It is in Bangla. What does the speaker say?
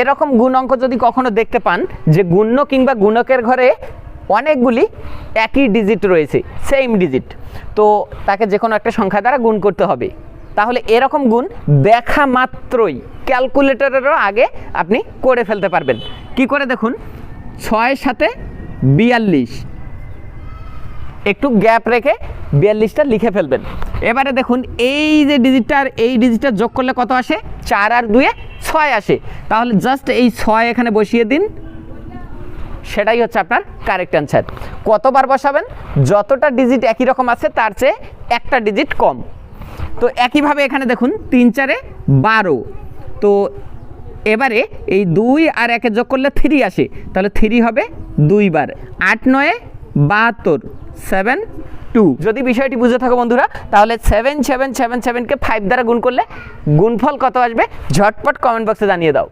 এরকম গুণ অঙ্ক যদি কখনো দেখতে পান, যে গুণ্য কিংবা গুণকের ঘরে অনেকগুলি একই ডিজিট রয়েছে সেম ডিজিট তো তাকে যে কোনো একটা সংখ্যা দ্বারা গুণ করতে হবে। তাহলে এরকম গুণ দেখা মাত্রই ক্যালকুলেটরেরও আগে আপনি করে ফেলতে পারবেন। কি করে দেখুন? ছয়ের সাথে বিয়াল্লিশ। একটু গ্যাপ রেখে বিয়াল্লিশটা লিখে ফেলবেন। এবারে দেখুন, এই যে ডিজিটটা এই ডিজিটটা যোগ করলে কত আসে? চার আর দুয়ে ছয় আসে। তাহলে জাস্ট এই ছয় এখানে বসিয়ে দিন। সেটাই হচ্ছে আপনার কারেক্ট অ্যান্সার কতবার বসাবেন? যতটা ডিজিট একই রকম আছে, তার চেয়ে একটা ডিজিট কম। তো একইভাবে এখানে দেখুন, তিন চারে বারো। তো এবারে এই দুই আর একে যোগ করলে থ্রি আসে। তাহলে থ্রি হবে দুইবার। আট নয়ে বাহাত্তর। সেভেন টু যদি বিষয়টি বুঝে থাকো বন্ধুরা, তাহলে সেভেন সেভেন সেভেন সেভেনকে ফাইভ দ্বারা গুণ করলে গুণফল কত আসবে? ঝটপট কমেন্ট বক্সে জানিয়ে দাও।